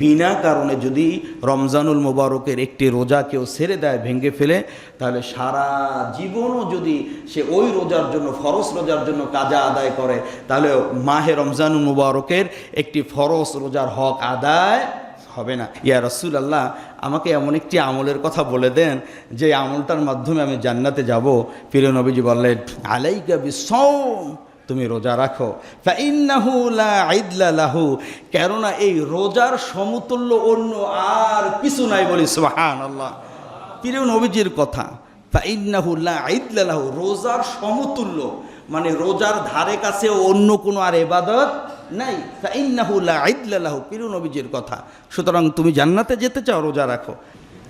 বিনা কারণে যদি রমজানুল মোবারকের একটি রোজা কেউ ছেড়ে দেয়, ভেঙে ফেলে, তাহলে সারা জীবনও যদি সে ওই রোজার জন্য, ফরজ রোজার জন্য কাজা আদায় করে, তাহলে মাহে রমজানুল মোবারকের একটি ফরজ রোজার হক আদায় হবে না। ইয়া রসুল আল্লাহ আমাকে এমন একটি আমলের কথা বলে দেন, যে আমলটার মাধ্যমে আমি জান্নাতে যাব। প্রিয় নবীজি বললেন, আলাইকা বিসম তুমি রোজা রাখো। লা লাহু, কেননা এই রোজার সমতুল্য অন্য আর কিছু নাই বলি সুবহানাল্লাহ। প্রিয় নবীজির কথা লা লাহু, রোজার সমতুল্য মানে রোজার ধারে কাছে অন্য কোনো আর এবাদত নাই। ফাইন্নাহু লা ইদলা লাহু নবীজির কথা। সুতরাং তুমি জান্নাতে যেতে চাও, রোজা রাখো।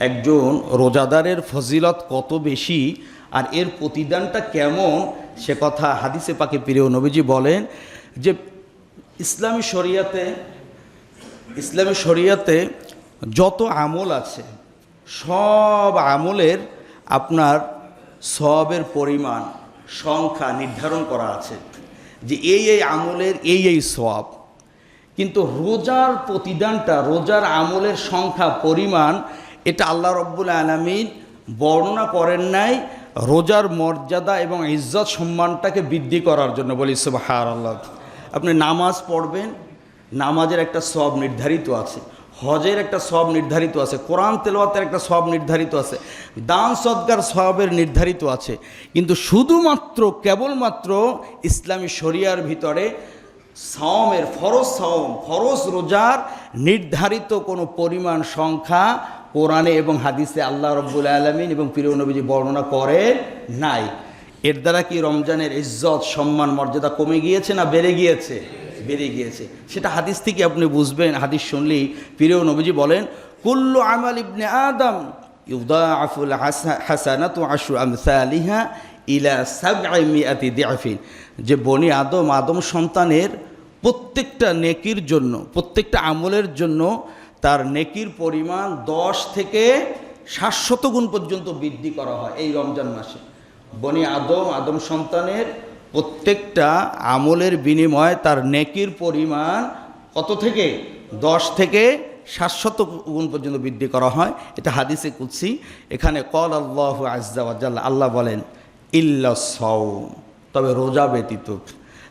একজন রোজাদারের ফজিলত কত বেশি আর এর প্রতিদানটা কেমন? সে কথা হাদিসে পাকে প্রিয় নবীজি বলেন যে ইসলামী শরিয়াতে ইসলামী শরিয়াতে যত আমল আছে, সব আমলের আপনার সবের পরিমাণ সংখ্যা নির্ধারণ করা আছে যে এই এই আমলের এই এই সব। কিন্তু রোজার প্রতিদানটা, রোজার আমলের সংখ্যা, পরিমাণ এটা আল্লাহ রব্বুল আলমিন বর্ণনা করেন নাই রোজার মর্যাদা এবং ইজ্জত সম্মানটাকে বৃদ্ধি করার জন্য বলি সুবাহার আল্লাহ আপনি নামাজ পড়বেন, নামাজের একটা সব নির্ধারিত আছে, হজের একটা সব নির্ধারিত আছে, কোরআন তেলোয়াতের একটা সব নির্ধারিত আছে, দান সদকার সবের নির্ধারিত আছে, কিন্তু শুধুমাত্র, কেবলমাত্র ইসলামী শরিয়ার ভিতরে সাওমের ফরজ সাওম ফরজ রোজার নির্ধারিত কোনো পরিমাণ সংখ্যা কোরআনে এবং হাদিসে আল্লাহ রব্বুল আলমিন এবং প্রিয় নবীজি বর্ণনা করে নাই। এর দ্বারা কি রমজানের ইজ্জত, সম্মান, মর্যাদা কমে গিয়েছে না বেড়ে গিয়েছে? বেড়ে গিয়েছে। সেটা হাদিস থেকে আপনি বুঝবেন, হাদিস শুনলেই প্রিয় নবীজি বলেন, কুল্লু আমাল ইবনে আদম ইউদাআফুল হাসানাতু আশরু আমসালিহা ইলা দিআফিন। যে বনি আদম আদম সন্তানের প্রত্যেকটা নেকির জন্য, প্রত্যেকটা আমলের জন্য তার নেকির পরিমাণ দশ থেকে সাতশত গুণ পর্যন্ত বৃদ্ধি করা হয় এই রমজান মাসে। বনি আদম আদম সন্তানের প্রত্যেকটা আমলের বিনিময়ে তার নেকির পরিমাণ কত থেকে? দশ থেকে সাতশত গুণ পর্যন্ত বৃদ্ধি করা হয়। এটা হাদিসে কুৎসি এখানে কল আল্লাহ আজ্জাওয়াজাল্লাহ আল্লাহ বলেন, ইল্লা সৌম তবে রোজা ব্যতীত।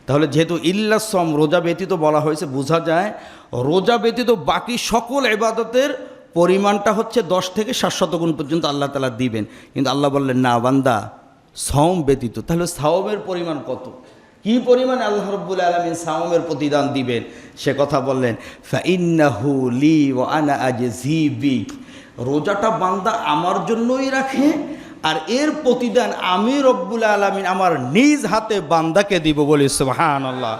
তাহলে যেহেতু ইল্লাসম রোজা ব্যতীত বলা হয়েছে, বোঝা যায় রোজা ব্যতীত বাকি সকল এবাদতের পরিমাণটা হচ্ছে দশ থেকে সাতশত গুণ পর্যন্ত আল্লাহ তালা দিবেন। কিন্তু আল্লাহ বললেন, না বান্দা সম ব্যতীত। তাহলে সাওমের পরিমাণ কত? কি পরিমাণে আল্লাহ রব্বুল আলমিন সাওমের প্রতিদান দিবেন? সে কথা বললেন, ফাইন্নাহু লি ও আনা আজ জি রোজাটা বান্দা আমার জন্যই রাখে, আর এর প্রতিদান আমি রব্বুল আলমিন আমার নিজ হাতে বান্দাকে দিব বলি সুহান আল্লাহ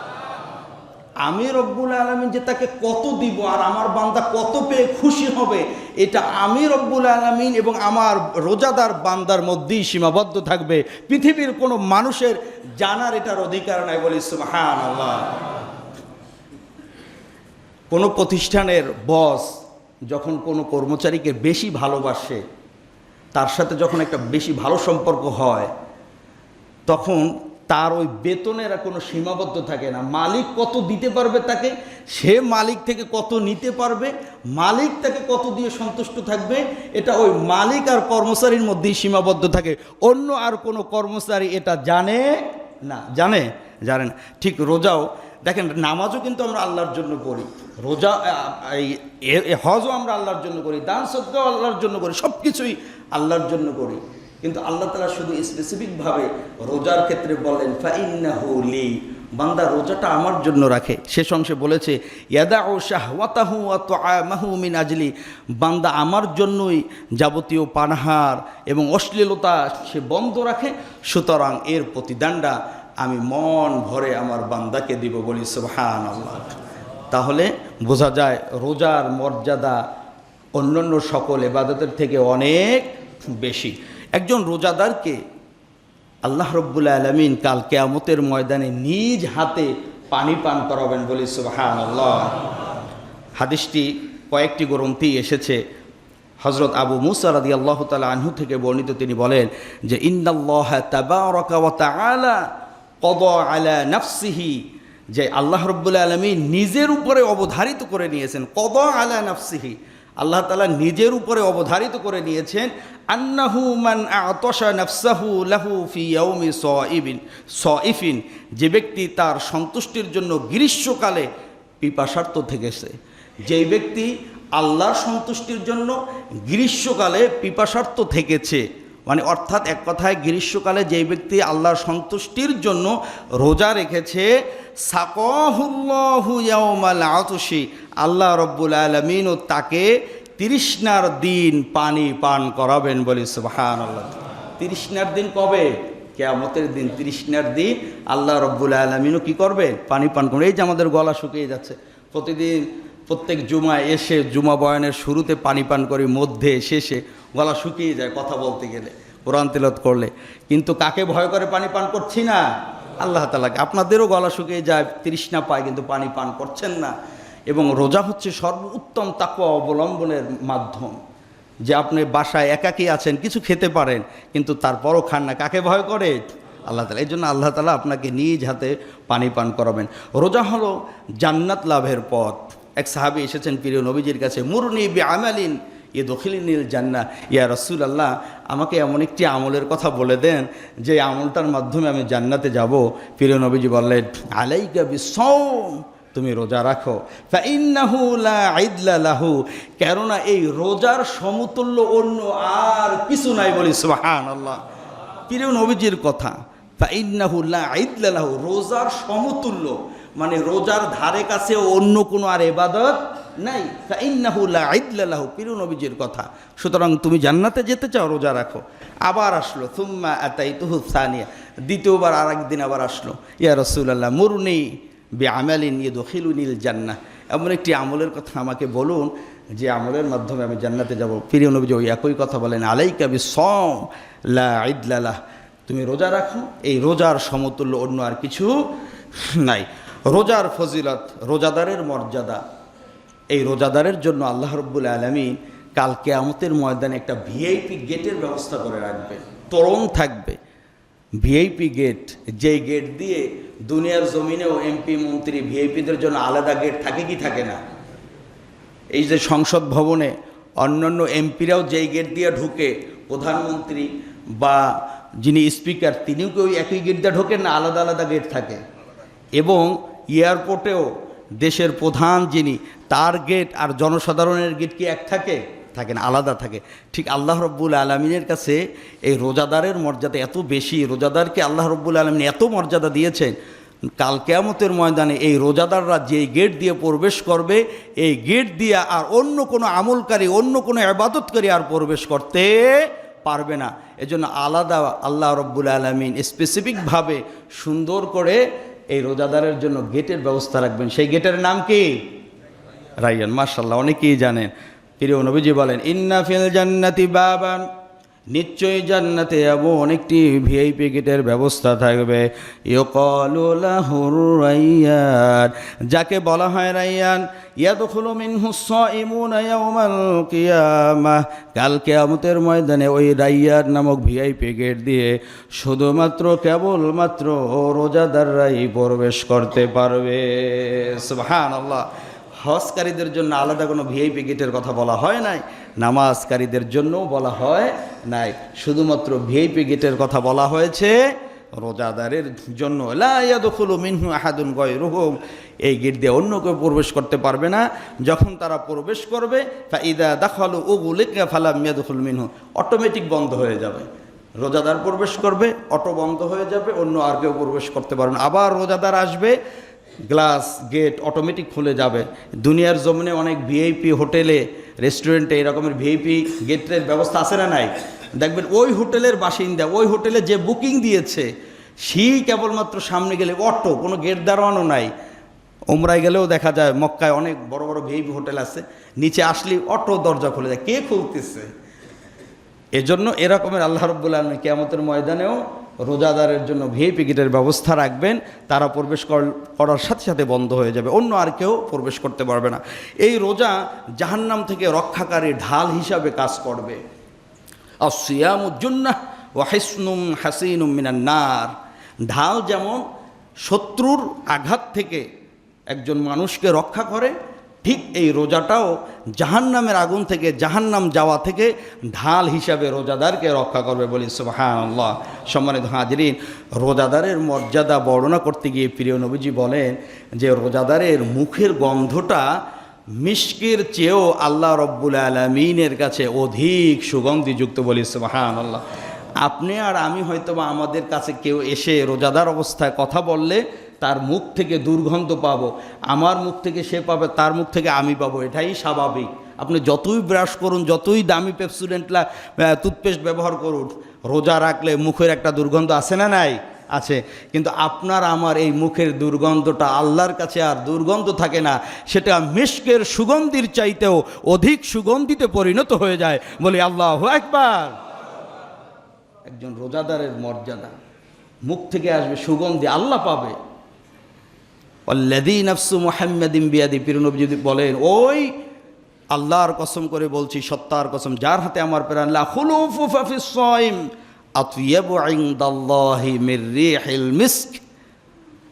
আমি রব্বুল আলমিন যে তাকে কত দিব আর আমার বান্দা কত পেয়ে খুশি হবে, এটা আমি রব্বুল আলমিন এবং আমার রোজাদার বান্দার মধ্যেই সীমাবদ্ধ থাকবে। পৃথিবীর কোনো মানুষের জানার এটার অধিকার নাই বলি হ্যাঁ আল্লাহ কোনো প্রতিষ্ঠানের বস যখন কোনো কর্মচারীকে বেশি ভালোবাসে, তার সাথে যখন একটা বেশি ভালো সম্পর্ক হয়, তখন তার ওই বেতনের কোনো সীমাবদ্ধ থাকে না। মালিক কত দিতে পারবে তাকে? সে মালিক থেকে কত নিতে পারবে? মালিক তাকে কত দিয়ে সন্তুষ্ট থাকবে? এটা ওই মালিক আর কর্মচারীর মধ্যেই সীমাবদ্ধ থাকে। অন্য আর কোনো কর্মচারী এটা জানে না। জানে? জানে না। ঠিক রোজাও, দেখেন নামাজও কিন্তু আমরা আল্লাহর জন্য করি। রোজা এই হজও আমরা আল্লাহর জন্য করি। দান সদ্গাও আল্লাহর জন্য করি। সব কিছুই আল্লাহর জন্য করি। কিন্তু আল্লাহ তালা শুধু স্পেসিফিকভাবে রোজার ক্ষেত্রে বলেন ফাইন্নাহুলি বান্দা রোজাটা আমার জন্য রাখে। শেষ অংশে বলেছে ইয়াদা ও শাহওয়াতাহু মাহু মিন আজলি। বান্দা আমার জন্যই যাবতীয় পানাহার এবং অশ্লীলতা সে বন্ধ রাখে, সুতরাং এর প্রতিদানটা আমি মন ভরে আমার বান্দাকে দিব বলি সুবহান আল্লাহ তাহলে বোঝা যায় রোজার মর্যাদা অন্যান্য সকল এবাদতের থেকে অনেক বেশি। একজন রোজাদারকে আল্লাহ রব্বুল আলমিন কাল কেয়ামতের ময়দানে নিজ হাতে পানি পান করাবেন বলি সুবাহান হাদিসটি কয়েকটি গ্রন্থি এসেছে। হজরত আবু মুসা রাদি আল্লাহ তালা আনহু থেকে বর্ণিত তিনি বলেন যে ইন্দাল্লাহ কদ আলা যে আল্লাহ রব্বুল আলমী নিজের উপরে অবধারিত করে নিয়েছেন, কদ আলা নাফসিহি। আল্লাহ তালা নিজের উপরে অবধারিত করে নিয়েছেন, আন্নাহু মান আতসা নফসাহু লাহু ফি ইভিন স ইফিন যে ব্যক্তি তার সন্তুষ্টির জন্য গ্রীষ্মকালে পিপাসার্থ থেকেছে। যেই ব্যক্তি আল্লাহর সন্তুষ্টির জন্য গ্রীষ্মকালে পিপাসার্থ থেকেছে মানে অর্থাৎ এক কথায় গ্রীষ্মকালে যেই ব্যক্তি আল্লাহর সন্তুষ্টির জন্য রোজা রেখেছে, সাকহুল্লাহু ইয়াউমাল আতশি, আল্লাহ রব্বুল আলমিনও তাকে তৃষ্ণার দিন পানি পান করাবেন বলে সুবহান আল্লাহ তৃষ্ণার দিন কবে? কেয়ামতের দিন। তৃষ্ণার দিন আল্লাহ রব্বুল আলমিনও কী করবে? পানি পান করবে। এই যে আমাদের গলা শুকিয়ে যাচ্ছে। প্রতিদিন প্রত্যেক জুমায় এসে জুমা বয়ানের শুরুতে পানি পান করি, মধ্যে, শেষে গলা শুকিয়ে যায় কথা বলতে গেলে, কোরআন তিলত করলে। কিন্তু কাকে ভয় করে পানি পান করছি না? আল্লাহ তালাকে আপনাদেরও গলা শুকিয়ে যায়, তৃষ্ণা পায়, কিন্তু পানি পান করছেন না। এবং রোজা হচ্ছে সর্বোত্তম তাকুয়া অবলম্বনের মাধ্যম। যে আপনি বাসায় একাকী আছেন, কিছু খেতে পারেন, কিন্তু তারপরও খান না। কাকে ভয় করে? আল্লাহ তালা এই জন্য আল্লাহ তালা আপনাকে নিজ হাতে পানি পান করাবেন। রোজা হলো জান্নাত লাভের পথ। এক সাহাবি এসেছেন, প্রিয় নবীজির কাছে, মুরনি বি আমালিন ইয়ে দখিলিনীল জান্না ইয়া রসুল আল্লাহ আমাকে এমন একটি আমলের কথা বলে দেন, যে আমলটার মাধ্যমে আমি জান্নাতে যাব। প্রিয় নবীজি বললেন, আলাইকা বিসম তুমি রোজা রাখো। লাহু। কেননা এই রোজার সমতুল্য অন্য আর কিছু নাই বলি সুবহান আল্লাহ প্রিয় নবীজির কথা, ফাইন্নাহু লা ইদলা লাহু। রোজার সমতুল্য। মানে রোজার ধারে কাছে অন্য কোনো আর এবাদত নাই। ফাইন্নাহু লা ইদলা লাহু, প্রিয় নবীজির কথা। সুতরাং তুমি জান্নাতে যেতে চাও, রোজা রাখো। আবার আসলো থুম্মা আতাইতুহু সানিয়া। দ্বিতীয়বার আর একদিন আবার আসলো, ইয়া রাসূলুল্লাহ, মুরনি বে আমালিন ইয়ে দখিলুনিল জান্না। এমন একটি আমলের কথা আমাকে বলুন, যে আমলের মাধ্যমে আমি জান্নাতে যাব। প্রিয় নবী ওই একই কথা বলেন, আলাইকা বি সম লা ইদলালাহ তুমি রোজা রাখো, এই রোজার সমতুল্য অন্য আর কিছু নাই। রোজার ফজিলত, রোজাদারের মর্যাদা। এই রোজাদারের জন্য আল্লাহ রব্বুল আলমী কাল কেয়ামতের ময়দানে একটা ভিআইপি গেটের ব্যবস্থা করে রাখবে তরুণ থাকবে। ভিআইপি গেট, যেই গেট দিয়ে দুনিয়ার জমিনেও এমপি, মন্ত্রী, ভিআইপিদের জন্য আলাদা গেট থাকে কি থাকে না? এই যে সংসদ ভবনে অন্যান্য এমপিরাও যেই গেট দিয়ে ঢুকে, প্রধানমন্ত্রী বা যিনি স্পিকার, তিনিও কেউ একই গেট দিয়ে ঢোকেন না, আলাদা আলাদা গেট থাকে। এবং এয়ারপোর্টেও দেশের প্রধান যিনি, তার গেট আর জনসাধারণের গেট কি এক থাকে? থাকে না, আলাদা থাকে। ঠিক আল্লাহ রব্বুল আলমিনের কাছে এই রোজাদারের মর্যাদা এত বেশি, রোজাদারকে আল্লাহ রব্বুল আলমিন এত মর্যাদা দিয়েছেন, কাল কেয়ামতের ময়দানে এই রোজাদাররা যে গেট দিয়ে প্রবেশ করবে, এই গেট দিয়ে আর অন্য কোনো আমলকারী, অন্য কোনো আবাদতকারী আর প্রবেশ করতে পারবে না। এজন্য আলাদা আল্লাহ রব্বুল আলমিন স্পেসিফিকভাবে সুন্দর করে এই রোজাদারের জন্য গেটের ব্যবস্থা রাখবেন। সেই গেটের নাম কি? রাইয়ান মার্শাল্লাহ অনেকেই জানেন। প্রিয় নবীজি বলেন ইন্নাফিল জান্নাতি বাবান নিশ্চয়ই জান্নাতে এমন একটি ভিআইপি গেটের ব্যবস্থা থাকবে। যাকে বলা হয় রাইয়ান, ইয়াদখুলু মিনহু সাইমুনা ইয়াউমাল কিয়ামাহ। কাল কিয়ামতের ময়দানে ওই রাইয়ান নামক ভিআইপি গেট দিয়ে শুধুমাত্র কেবলমাত্র রোজাদাররাই প্রবেশ করতে পারবে। সুবহানাল্লাহ। হজকারীদের জন্য আলাদা কোনো ভিআইপি গেটের কথা বলা হয় নাই, নামাজকারীদের জন্যও বলা হয় নাই। শুধুমাত্র ভিআইপি গেটের কথা বলা হয়েছে, রোজাদারের জন্য মিনহু আহাদুন গয় রুহম এই গেট দিয়ে অন্য কেউ প্রবেশ করতে পারবে না। যখন তারা প্রবেশ করবে তা ইদা দাখালু উগুলিক ফালাম ইয়াদুল মিনহু, অটোমেটিক বন্ধ হয়ে যাবে। রোজাদার প্রবেশ করবে, অটো বন্ধ হয়ে যাবে, অন্য আর কেউ প্রবেশ করতে পারবে না। আবার রোজাদার আসবে গ্লাস, গেট অটোমেটিক খুলে যাবে। দুনিয়ার জমিনে অনেক ভিআইপি হোটেলে রেস্টুরেন্টে এরকমের ভিআইপি গেটের ব্যবস্থা আছে না নাই? দেখবেন ওই হোটেলের বাসিন্দা, ওই হোটেলে যে বুকিং দিয়েছে, সেই কেবলমাত্র সামনে গেলে অটো, কোনো গেট দাঁড়ানো নাই। ওমরায় গেলেও দেখা যায় মক্কায় অনেক বড় বড় ভিআইপি হোটেল আছে, নিচে আসলেই অটো দরজা খুলে যায়। কে খুলতেছে? এজন্য এরকমের আল্লাহ রব্বুল আলমী কেয়ামতের ময়দানেও রোজাদারের জন্য ভিআইপি গেটের ব্যবস্থা রাখবেন, তারা প্রবেশ কর- করার সাথে সাথে বন্ধ হয়ে যাবে, অন্য আর কেউ প্রবেশ করতে পারবে না। এই রোজা জাহান্নাম থেকে রক্ষাকারী ঢাল হিসাবে কাজ করবে। আর সিয়ামুজ্জুন্নাহ ও হাসনুম হাসিনুম মিনান নার। ঢাল যেমন শত্রুর আঘাত থেকে একজন মানুষকে রক্ষা করে ঠিক এই রোজাটাও জাহান্নামের আগুন থেকে, জাহান্নাম যাওয়া থেকে ঢাল হিসাবে রোজাদারকে রক্ষা করবে বলি সুবাহান আল্লাহ সম্মানিত হাজরিন, রোজাদারের মর্যাদা বর্ণনা করতে গিয়ে প্রিয় নবীজি বলেন যে রোজাদারের মুখের গন্ধটা মিষ্কির চেয়েও আল্লাহ রব্বুল আলমিনের কাছে অধিক সুগন্ধিযুক্ত বলি সুবাহান আল্লাহ আপনি আর আমি হয়তো বা আমাদের কাছে কেউ এসে রোজাদার অবস্থায় কথা বললে তার মুখ থেকে দুর্গন্ধ পাব, আমার মুখ থেকে সে পাবে, তার মুখ থেকে আমি পাবো, এটাই স্বাভাবিক। আপনি যতই ব্রাশ করুন, যতই দামি পেপসুডেন্টলা টুথপেস্ট ব্যবহার করুন, রোজা রাখলে মুখের একটা দুর্গন্ধ আছে না নাই? আছে। কিন্তু আপনার, আমার এই মুখের দুর্গন্ধটা আল্লাহর কাছে আর দুর্গন্ধ থাকে না, সেটা মিষ্কের সুগন্ধির চাইতেও অধিক সুগন্ধিতে পরিণত হয়ে যায়। বলি, আল্লাহ একবার একজন রোজাদারের মর্যাদা, মুখ থেকে আসবে সুগন্ধি, আল্লাহ পাবে। যদি বলেন, ওই আল্লাহর কসম করে বলছি, সত্তার কসম, যার হাতে আমার প্রাণ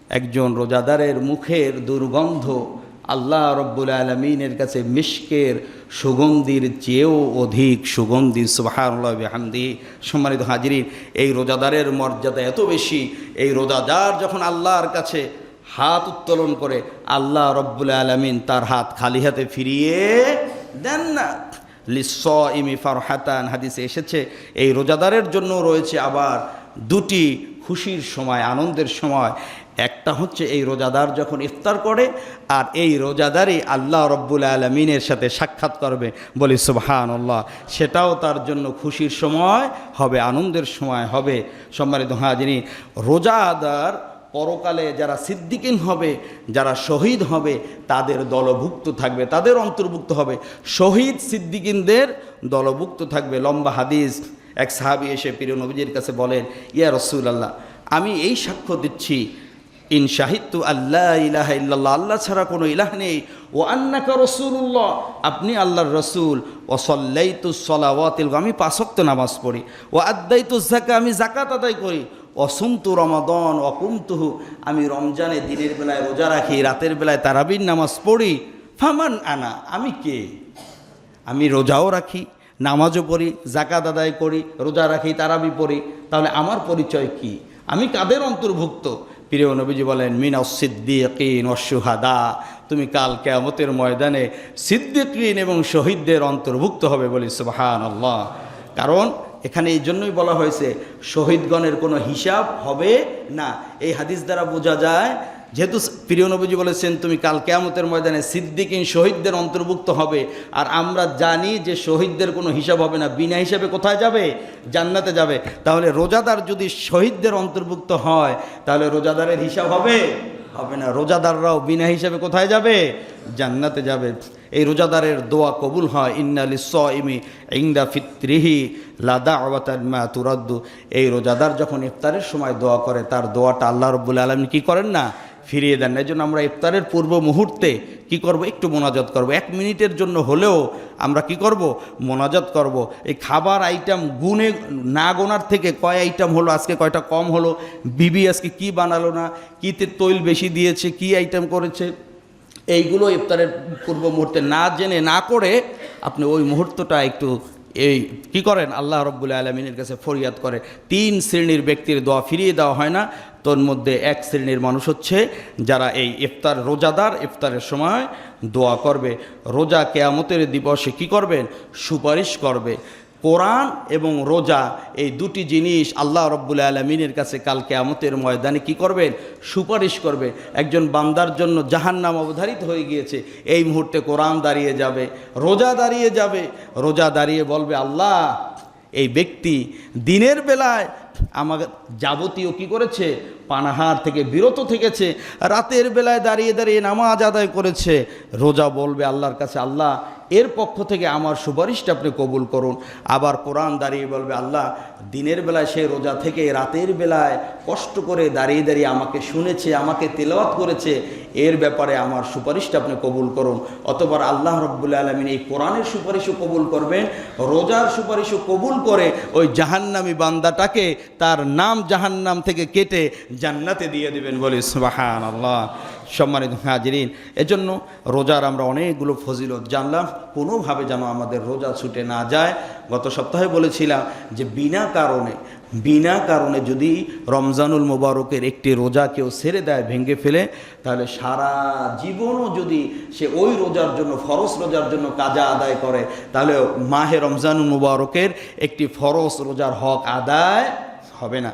একজন রোজাদারের মুখের দুর্গন্ধ আল্লাহ রব্বুল আলমিনের কাছে মিশকের সুগন্ধির চেয়েও অধিক সুগন্ধি। সুবাহান্লাহ হামদি সম্মানিত হাজিরিন, এই রোজাদারের মর্যাদা এত বেশি, এই রোজাদার যখন আল্লাহর কাছে হাত উত্তোলন করে আল্লাহ রব্বুল আলমিন তার হাত খালি হাতে ফিরিয়ে দেন না। লিস ইমি ফারহাতান হাদিসে এসেছে, এই রোজাদারের জন্য রয়েছে আবার দুটি খুশির সময়, আনন্দের সময়। একটা হচ্ছে এই রোজাদার যখন ইফতার করে, আর এই রোজাদারই আল্লাহ রব্বুল আলমিনের সাথে সাক্ষাৎ করবে, বলি সুবহান আল্লাহ সেটাও তার জন্য খুশির সময় হবে, আনন্দের সময় হবে। সম্মানিত হাজিনী রোজাদার পরকালে যারা সিদ্দিকিন হবে, যারা শহীদ হবে, তাদের দলভুক্ত থাকবে, তাদের অন্তর্ভুক্ত হবে। শহীদ সিদ্দিকিনদের দলভুক্ত থাকবে। লম্বা হাদিস, এক সাহাবি এসে প্রিয় নবীজির কাছে বলেন, ইয়া রসুল আল্লাহ আমি এই সাক্ষ্য দিচ্ছি, ইন সাহিত্য আল্লাহ ইলাহ ইল্লাল্লাহ, আল্লাহ ছাড়া কোনো ইলাহ নেই। ও আন্নাকা রসুল্লাহ আপনি আল্লাহর রসুল। ও সল্লাইতু সলাওয়াতিল, আমি পাঁচক্ত নামাজ পড়ি। ও আদাইতু জাকা আমি জাকাত আদায় করি। অসুন্তু রমাদন অকুমতুহু আমি রমজানে দিনের বেলায় রোজা রাখি, রাতের বেলায় তারাবির নামাজ পড়ি। ফামান আনা, আমি কে? আমি রোজাও রাখি, নামাজও পড়ি জাকাত আদায় করি, রোজা রাখি, তারাবি পড়ি। তাহলে আমার পরিচয় কি? আমি কাদের অন্তর্ভুক্ত? প্রিয় নবীজি বলেন মিনা সিদ্দিকিন অসুহাদা তুমি কাল কেয়ামতের ময়দানে সিদ্দিকিন এবং শহীদদের অন্তর্ভুক্ত হবে বলি সুবাহান আল্লাহ কারণ এখানে এই জন্যই বলা হয়েছে, শহীদগণের কোনো হিসাব হবে না। এই হাদিস দ্বারা বোঝা যায়, যেহেতু প্রিয় নবীজি বলেছেন, তুমি কাল কেয়ামতের ময়দানে সিদ্দিকিন শহীদদের অন্তর্ভুক্ত হবে। আর আমরা জানি যে শহীদদের কোনো হিসাব হবে না। বিনা হিসাবে কোথায় যাবে? জান্নাতে যাবে। তাহলে রোজাদার যদি শহীদদের অন্তর্ভুক্ত হয়, তাহলে রোজাদারের হিসাব হবে? হবে না। রোজাদাররাও বিনা হিসাবে কোথায় যাবে? জান্নাতে যাবে। এই রোজাদারের দোয়া কবুল হয় ইন্নালি স ইমি ইংদা ফিত্রিহি লাদা মা তুরাদ্দু। এই রোজাদার যখন ইফতারের সময় দোয়া করে, তার দোয়াটা আল্লাহ রব্বুল আলমী কী করেন না? ফিরিয়ে দেন এই জন্য আমরা ইফতারের পূর্ব মুহূর্তে কি করব? একটু মোনাজাত করব। এক মিনিটের জন্য হলেও আমরা কি করব? মোনাজাত করব। এই খাবার আইটেম গুনে না গোনার থেকে কয় আইটেম হলো? আজকে কয়টা কম হলো? বিবি আজকে কি বানালো না? কীতে তৈল বেশি দিয়েছে? কি আইটেম করেছে? এইগুলো ইফতারের পূর্ব মুহূর্তে না জেনে না করে আপনি ওই মুহূর্তটা একটু এই কি করেন? আল্লাহ রব্বুল আলমিনের কাছে ফরিয়াদ করে। তিন শ্রেণির ব্যক্তির দোয়া ফিরিয়ে দেওয়া হয় না। তোর মধ্যে এক শ্রেণির মানুষ হচ্ছে যারা এই ইফতার রোজাদার ইফতারের সময় দোয়া করবে। রোজা কেয়ামতের দিবসে কি করবেন সুপারিশ করবে। কোরআন এবং রোজা, এই দুটি জিনিস আল্লাহ রব্বুল আলমিনের কাছে কাল কেয়ামতের ময়দানে কি করবেন? সুপারিশ করবে একজন বান্দার জন্য জাহান নাম অবধারিত হয়ে গিয়েছে। এই মুহূর্তে কোরআন দাঁড়িয়ে যাবে, রোজা দাঁড়িয়ে যাবে। রোজা দাঁড়িয়ে বলবে, আল্লাহ, এই ব্যক্তি দিনের বেলায় আমাকে যাবতীয় কি করেছে? পানাহার থেকে বিরত থেকেছে, রাতের বেলায় দাঁড়িয়ে দাঁড়িয়ে নামাজ আদায় করেছে। রোজা বলবে আল্লাহর কাছে, আল্লাহ, এর পক্ষ থেকে আমার সুপারিশটা আপনি কবুল করুন। আবার কোরআন দাঁড়িয়ে বলবে, আল্লাহ, দিনের বেলায় সে রোজা থেকে রাতের বেলায় কষ্ট করে দাঁড়িয়ে দাঁড়িয়ে আমাকে শুনেছে, আমাকে তেলাওয়াত করেছে। এর ব্যাপারে আমার সুপারিশটা আপনি কবুল করুন। অতবার আল্লাহ রব্বুল্লা আলমিন এই কোরআনের সুপারিশও কবুল করবেন, রোজার সুপারিশও কবুল করে ওই জাহান্নামি বান্দাটাকে তার নাম জাহান্নাম থেকে কেটে জান্নাতে দিয়ে দিবেন বলে সুবাহান আল্লাহ সম্মানিত হাজিরিন, এজন্য রোজার আমরা অনেকগুলো ফজিলত জানলাম। কোনোভাবে যেন আমাদের রোজা ছুটে না যায়। গত সপ্তাহে বলেছিলাম যে বিনা কারণে বিনা কারণে যদি রমজানুল মোবারকের একটি রোজা কেউ ছেড়ে দেয়, ভেঙে ফেলে, তাহলে সারা জীবনও যদি সে ওই রোজার জন্য, ফরজ রোজার জন্য কাজা আদায় করে, তাহলে মাহে রমজানুল মোবারকের একটি ফরজ রোজার হক আদায় হবে না।